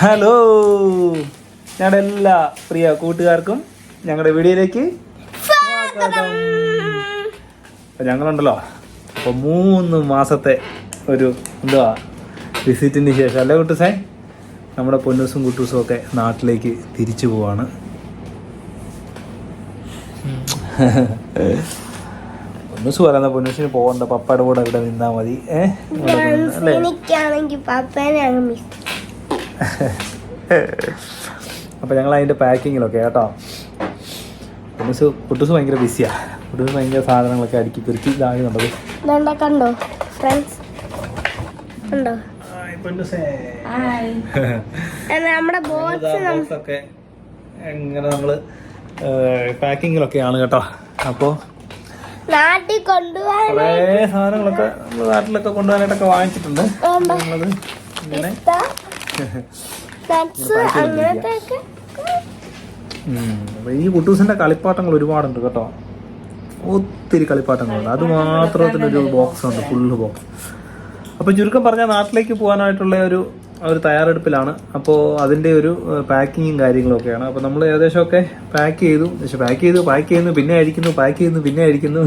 Hello ഞങ്ങളുടെ എല്ലാ പ്രിയ കൂട്ടുകാർക്കും ഞങ്ങളുടെ വീഡിയോയിലേക്ക് സ്വാഗതം. അപ്പൊ ഞങ്ങളുണ്ടല്ലോ. അപ്പോൾ മൂന്ന് മാസത്തെ ഒരു എന്തുവാ വിസിറ്റിന് ശേഷം അല്ലേ കുട്ടുസേ? നമ്മുടെ പൊന്നൂസും കുട്ടൂസും ഒക്കെ നാട്ടിലേക്ക് തിരിച്ചു പോവാണ്. പൊന്നൂസ് പറയുന്ന പൊന്നൂസിന് പോകണ്ട പപ്പയുടെ കൂടെ ഇവിടെ നിന്നാ മതി. ഏഹ് അല്ലേ എനിക്കാണെങ്കിൽ പപ്പേനെ അങ്ങ് മിസ് അപ്പോൾ ഞങ്ങൾ അതിന്റെ പാക്കിങ്ങിലൊക്കെ കേട്ടോ. കുട്ടൂസ് കുട്ടൂസ് ഭയങ്കര ബിസിയാണ് കുട്ടൂസ് ഭയങ്കര സാധനങ്ങളൊക്കെ അടുക്കി പെരുക്കി ഇതാകുന്നുണ്ടത് കണ്ടോ? ഫ്രണ്ട്സ് കണ്ടോ? നമ്മുടെ ബോക്സ് ഒക്കെ എങ്ങനെ നമ്മൾ പാക്കിങ്ങിലൊക്കെയാണ് കേട്ടോ. അപ്പോൾ നാട്ടിൽ കൊണ്ടുപോകാൻ കുറേ സാധനങ്ങളൊക്കെ നാട്ടിലൊക്കെ കൊണ്ടുപോകാനായിട്ടൊക്കെ വാങ്ങിച്ചിട്ടുണ്ട്. നമ്മളത് ഇങ്ങനെ ഈ കുട്ടൂസിന്റെ കളിപ്പാട്ടങ്ങൾ ഒരുപാടുണ്ട് കേട്ടോ. ഒത്തിരി കളിപ്പാട്ടങ്ങളുണ്ട്. അത് മാത്രത്തിനൊരു ബോക്സ് ഉണ്ട് ഫുള്ള് ബോക്സ് അപ്പോൾ ചുരുക്കം പറഞ്ഞാൽ നാട്ടിലേക്ക് പോകാനായിട്ടുള്ള ഒരു ഒരു തയ്യാറെടുപ്പിലാണ്. അപ്പോൾ അതിന്റെ ഒരു പാക്കിങ്ങും കാര്യങ്ങളൊക്കെയാണ്. അപ്പോൾ നമ്മൾ ഏകദേശമൊക്കെ പാക്ക് ചെയ്തു. പക്ഷെ പാക്ക് ചെയ്തു പാക്ക് ചെയ്യുന്നു പിന്നെ അഴിക്കുന്നു പാക്ക് ചെയ്യുന്നു പിന്നെ അഴിക്കുന്നു.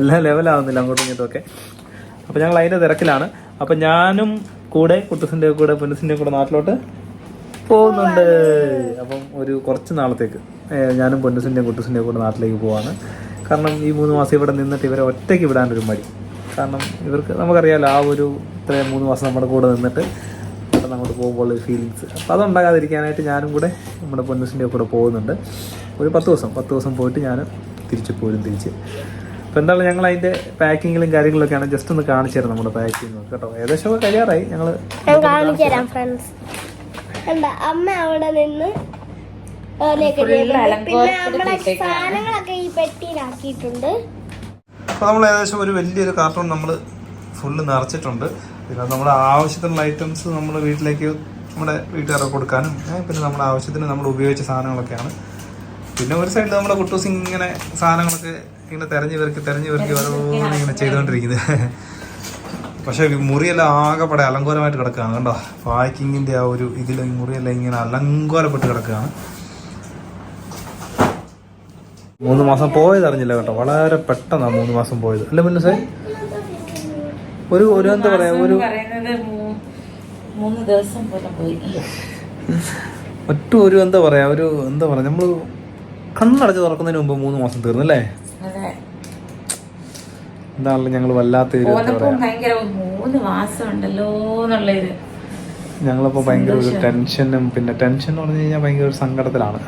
എല്ലാം ലെവലാവുന്നില്ല അങ്ങോട്ടും ഇങ്ങോട്ടും ഒക്കെ. അപ്പോൾ ഞങ്ങൾ അതിന്റെ തിരക്കിലാണ്. അപ്പോൾ ഞാനും കൂടെ കുട്ടസിന്റെ കൂടെ പൊന്നസിന്റെ കൂടെ നാട്ടിലോട്ട് പോകുന്നുണ്ട്. അപ്പം ഒരു കുറച്ച് നാളത്തേക്ക് ഞാനും പൊന്നസിന്റെയും കുട്ടസിന്റെ കൂടെ നാട്ടിലേക്ക് പോവാണ്. കാരണം ഈ മൂന്ന് മാസം ഇവിടെ നിന്നിട്ട് ഇവരെ ഒറ്റയ്ക്ക് വിടാനൊരു മടി. കാരണം ഇവർക്ക് നമുക്കറിയാലോ ആ ഒരു ഇത്രയും മൂന്ന് മാസം നമ്മുടെ കൂടെ നിന്നിട്ട് പെട്ടെന്ന് അങ്ങോട്ട് പോകുമ്പോൾ ഫീലിങ്സ് അപ്പോൾ അതുണ്ടാകാതിരിക്കാനായിട്ട് ഞാനും കൂടെ നമ്മുടെ പൊന്നസിന്റെ കൂടെ പോകുന്നുണ്ട്. ഒരു പത്ത് ദിവസം പത്ത് ദിവസം പോയിട്ട് ഞാൻ തിരിച്ചു പോരും തിരിച്ച്. അപ്പോൾ എന്തായാലും ഞങ്ങൾ അതിന്റെ പാക്കിങ്ങിലും കാര്യങ്ങളൊക്കെയാണ് ജസ്റ്റ് ഒന്ന് കാണിച്ചു തരാം നമ്മുടെ പാക്കിങ് കേട്ടോ ഏകദേശം ഒക്കെ കഴിയാറായി. ഞങ്ങൾ ഞാൻ കാണിച്ചു തരാം ഫ്രണ്ട്സ് കണ്ട അമ്മ അവിടെ നിന്ന് പിന്നെ നമ്മുടെ സാധനങ്ങളൊക്കെ ഈ പെട്ടിയിലാക്കിയിട്ടുണ്ട്. അപ്പോൾ നമ്മൾ ഏകദേശം ഒരു വലിയൊരു കാർട്ടൺ നമ്മൾ ഫുള്ള് നിറച്ചിട്ടുണ്ട്. പിന്നെ നമ്മുടെ ആവശ്യത്തിനുള്ള ഐറ്റംസ് നമ്മൾ വീട്ടിലേക്ക് നമ്മുടെ വീട്ടുകാർക്ക് കൊടുക്കാനും പിന്നെ നമ്മുടെ ആവശ്യത്തിന് നമ്മൾ ഉപയോഗിച്ച സാധനങ്ങളൊക്കെയാണ്. പിന്നെ ഒരു സൈഡിൽ നമ്മുടെ കുട്ടൂസ് ഇങ്ങനെ സാധനങ്ങളൊക്കെ ഇങ്ങനെ തെരഞ്ഞു പെറുക്കി തെരഞ്ഞു പെറുക്കി ഓരോന്ന് ഇങ്ങനെ ചെയ്തുകൊണ്ടിരിക്കുന്നത് പക്ഷെ മുറിയെല്ലാം ആകെപ്പെടെ അലങ്കോലമായിട്ട് കിടക്കുകയാണ്. കണ്ടോ? പാക്കിങ്ങിന്റെ ആ ഒരു ഇതിൽ മുറിയെല്ലാം ഇങ്ങനെ അലങ്കോലപ്പെട്ട് കിടക്കുകയാണ്. മൂന്ന് മാസം പോയത് അറിഞ്ഞില്ല കേട്ടോ. വളരെ പെട്ടെന്നാണ് മൂന്ന് മാസം പോയത്. അല്ല പിന്നെ സേ ഒരു ഒരു എന്താ പറയാ ഒരു മൂന്ന് ദിവസം പോലെ പോയി. ഒറ്റ ഒരു എന്താ പറയാ ഒരു എന്താ പറയാ നമ്മൾ കണ്ണടച്ച് തുറക്കുന്നതിന് മുമ്പ് മൂന്ന് മാസം തീർന്നല്ലേ? അല്ലേ എന്താണല്ലോ ഞങ്ങൾ വല്ലാത്ത മൂന്ന് മാസം ഉണ്ടല്ലോ എന്നുള്ളൊരു ഞങ്ങളിപ്പോ ഭയങ്കര ഒരു ടെൻഷനും പിന്നെ ടെൻഷൻ എന്ന് പറഞ്ഞു കഴിഞ്ഞാൽ ഭയങ്കര ഒരു സങ്കടത്തിലാണ്.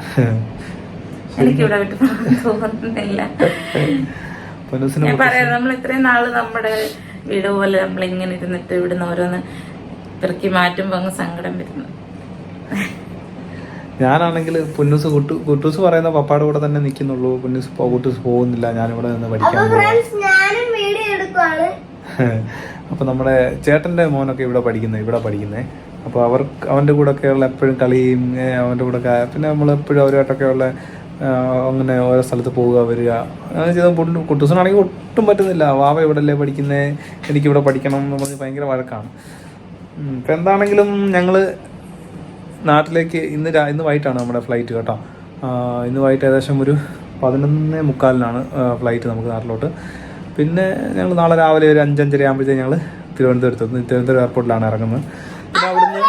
എനിക്കിവിടെ വിട്ട് തോന്നുന്നില്ല. പൊന്നൂസിന് ഞാൻ പറയാം നമ്മൾ ഇത്രയും നാൾ നമ്മുടെ വീട് പോലെ നമ്മൾ ഇങ്ങനെ ഇരുന്നിട്ട് ഇവിടുന്ന് ഓരോന്ന് പെറുക്കി മാറ്റുമ്പോ അങ്ങ് സങ്കടം വരുന്നു. ഞാനാണെങ്കിൽ പുന്നൂസ് കുട്ടു കുട്ടൂസ് പറയുന്ന പപ്പായുടെ കൂടെ തന്നെ നിൽക്കുന്നുള്ളൂ. പുന്നൂസ് കുട്ടൂസ് പോകുന്നില്ല. ഞാനിവിടെ നിന്ന് പഠിക്കാൻ അപ്പോൾ നമ്മുടെ ചേട്ടന്റെ മോനൊക്കെ ഇവിടെ പഠിക്കുന്നത് ഇവിടെ പഠിക്കുന്നത് അപ്പോൾ അവർ അവന്റെ കൂടെ ഉള്ള എപ്പോഴും കളിയും അവന്റെ അവന്റെ കൂടെ ഒക്കെ പിന്നെ നമ്മൾ എപ്പോഴും അവരുമായിട്ടൊക്കെ ഉള്ള അങ്ങനെ ഓരോ സ്ഥലത്ത് പോവുക വരിക. അങ്ങനെ ചെയ്ത കുട്ടൂസിനാണെങ്കിൽ ഒട്ടും പറ്റുന്നില്ല. വാവ ഇവിടെ അല്ലേ പഠിക്കുന്നത് എനിക്കിവിടെ പഠിക്കണം എന്ന് പറഞ്ഞ് ഭയങ്കര വഴക്കാണ്. ഇപ്പൊ ഇപ്പം എന്താണെങ്കിലും ഞങ്ങൾ നാട്ടിലേക്ക് ഇന്ന് രാ ഇന്ന് വൈകിട്ടാണ് നമ്മുടെ ഫ്ലൈറ്റ് കേട്ടോ. ഇന്ന് വൈകിട്ട് ഏകദേശം ഒരു പതിനൊന്നേ മുക്കാലിനാണ് ഫ്ലൈറ്റ് നമുക്ക് നാട്ടിലോട്ട്. പിന്നെ ഞങ്ങൾ നാളെ രാവിലെ ഒരു അഞ്ചഞ്ചര ആകുമ്പോഴത്തേക്ക് ഞങ്ങൾ തിരുവനന്തപുരത്ത്. തിരുവനന്തപുരം എയർപോർട്ടിലാണ് ഇറങ്ങുന്നത്. പിന്നെ അവിടുന്ന്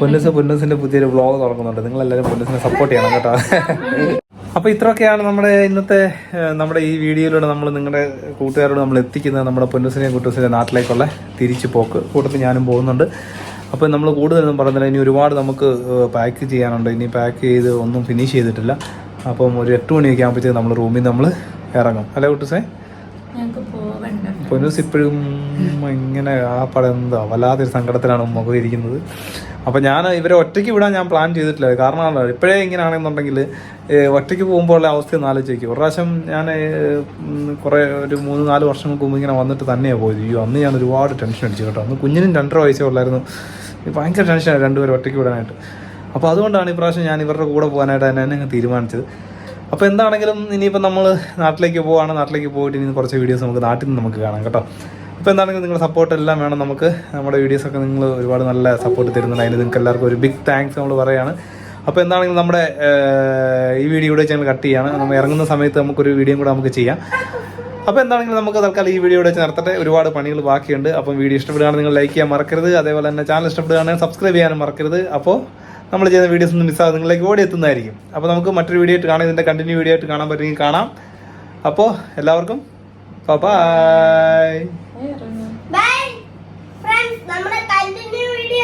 പൊന്നസ് പൊന്നസിന്റെ പുതിയൊരു വ്ളോഗ് തുടങ്ങുന്നുണ്ട്. നിങ്ങൾ എല്ലാവരും പൊന്നസിനെ സപ്പോർട്ട് ചെയ്യണം കേട്ടോ. അപ്പോൾ ഇത്രയൊക്കെയാണ് നമ്മുടെ ഇന്നത്തെ നമ്മുടെ ഈ വീഡിയോയിലൂടെ നമ്മൾ നിങ്ങളുടെ കൂട്ടുകാരോട് നമ്മൾ എത്തിക്കുന്നത്. നമ്മുടെ പൊന്നുസിനെ കുട്ടൂസിന്റെ നാട്ടിലേക്കുള്ള തിരിച്ചു പോക്ക്. കൂട്ടത്തിൽ ഞാനും പോകുന്നുണ്ട്. അപ്പോൾ നമ്മൾ കൂടുതലൊന്നും പറഞ്ഞില്ല ഇനി ഒരുപാട് നമുക്ക് പാക്ക് ചെയ്യാനുണ്ട്. ഇനി പാക്ക് ചെയ്ത് ഒന്നും ഫിനിഷ് ചെയ്തിട്ടില്ല. അപ്പം ഒരു എട്ട് മണിയൊക്കെ ആകുമ്പോഴത്തേക്ക് നമ്മൾ റൂമിൽ നമ്മൾ ഇറങ്ങും. അല്ലേ കുട്ടൂസേ? പൊന്നൂസ് ഇപ്പോഴും ഇങ്ങനെ ആ പടം എന്താ വല്ലാത്തൊരു സങ്കടത്തിലാണ് മുഖം ഇരിക്കുന്നത് അപ്പോൾ ഞാൻ ഇവരെ ഒറ്റയ്ക്ക് വിടാൻ ഞാൻ പ്ലാൻ ചെയ്തിട്ടില്ല. കാരണം ഇപ്പോഴേ ഇങ്ങനെയാണെന്നുണ്ടെങ്കിൽ ഒറ്റയ്ക്ക് പോകുമ്പോൾ ഉള്ള അവസ്ഥ ഒന്ന് ആലോചിക്കും. ഒരു പ്രാവശ്യം ഞാൻ കുറേ ഒരു മൂന്ന് നാല് വർഷങ്ങൾക്ക് മുമ്പ് ഇങ്ങനെ വന്നിട്ട് തന്നെയാണ് പോയത്. അയ്യോ അന്ന് ഞാൻ ഒരുപാട് ടെൻഷൻ അടിച്ചു കേട്ടോ. അന്ന് കുഞ്ഞിനും രണ്ടര വയസ്സേ ഉള്ളായിരുന്നു. ഭയങ്കര ടെൻഷനാണ് രണ്ടുപേരും ഒറ്റയ്ക്ക് വിടാനായിട്ട്. അപ്പോൾ അതുകൊണ്ടാണ് ഇപ്രാവശ്യം ഞാൻ ഇവരുടെ കൂടെ പോകാനായിട്ട് തന്നെ അങ്ങ് തീരുമാനിച്ചത്. അപ്പോൾ എന്താണെങ്കിലും ഇനിയിപ്പോൾ നമ്മൾ നാട്ടിലേക്ക് പോവാണ് നാട്ടിലേക്ക് പോയിട്ട് ഇനി കുറച്ച് വീഡിയോസ് നമുക്ക് നാട്ടിൽ നിന്ന് നമുക്ക് കാണാം കേട്ടോ. അപ്പോൾ എന്താണെങ്കിലും നിങ്ങളുടെ സപ്പോർട്ട് എല്ലാം വേണം നമുക്ക്. നമ്മുടെ വീഡിയോസൊക്കെ നിങ്ങൾ ഒരുപാട് നല്ല സപ്പോർട്ട് തരുന്നുണ്ട്. അതിന് നിങ്ങൾക്ക് എല്ലാവർക്കും ഒരു ബിഗ് താങ്ക്സ് നമ്മൾ പറയുകയാണ് അപ്പോൾ എന്താണെങ്കിലും നമ്മുടെ ഈ വീഡിയോ ഇവിടെ ചാനൽ കട്ട് ചെയ്യാണ്. നമ്മൾ ഇറങ്ങുന്ന സമയത്ത് നമുക്കൊരു വീഡിയോ കൂടെ നമുക്ക് ചെയ്യാം. അപ്പോൾ എന്താണെങ്കിലും നമുക്ക് തൽക്കാലം ഈ വീഡിയോ ഇവിടെ വെച്ച് നിർത്തട്ടെ. ഒരുപാട് പണികൾ ബാക്കിയുണ്ട്. അപ്പം വീഡിയോ ഇഷ്ടപ്പെടുകയാണെങ്കിൽ നിങ്ങൾ ലൈക്ക് ചെയ്യാൻ മറക്കരുത്. അതേപോലെ തന്നെ ചാനൽ ഇഷ്ടപ്പെടുകയാണെങ്കിൽ സബ്സ്ക്രൈബ് ചെയ്യാനും മറക്കരുത്. അപ്പോൾ നമ്മൾ ചെയ്യുന്ന വീഡിയോസ് ഒന്നും മിസ്സാകാതെ നിങ്ങളിലേക്ക് ഓടി എത്തുന്നതായിരിക്കും. അപ്പോൾ നമുക്ക് മറ്റൊരു വീഡിയോ ആയിട്ട് കാണാം. ഇതിന്റെ കണ്ടിന്യൂ വീഡിയോ ആയിട്ട് കാണാൻ പറ്റുമെങ്കിൽ കാണാം. അപ്പോൾ എല്ലാവർക്കും ബൈ ബൈ ഫ്രണ്ട്സ് നമ്മുടെ കണ്ടിന്യൂ വീഡിയോ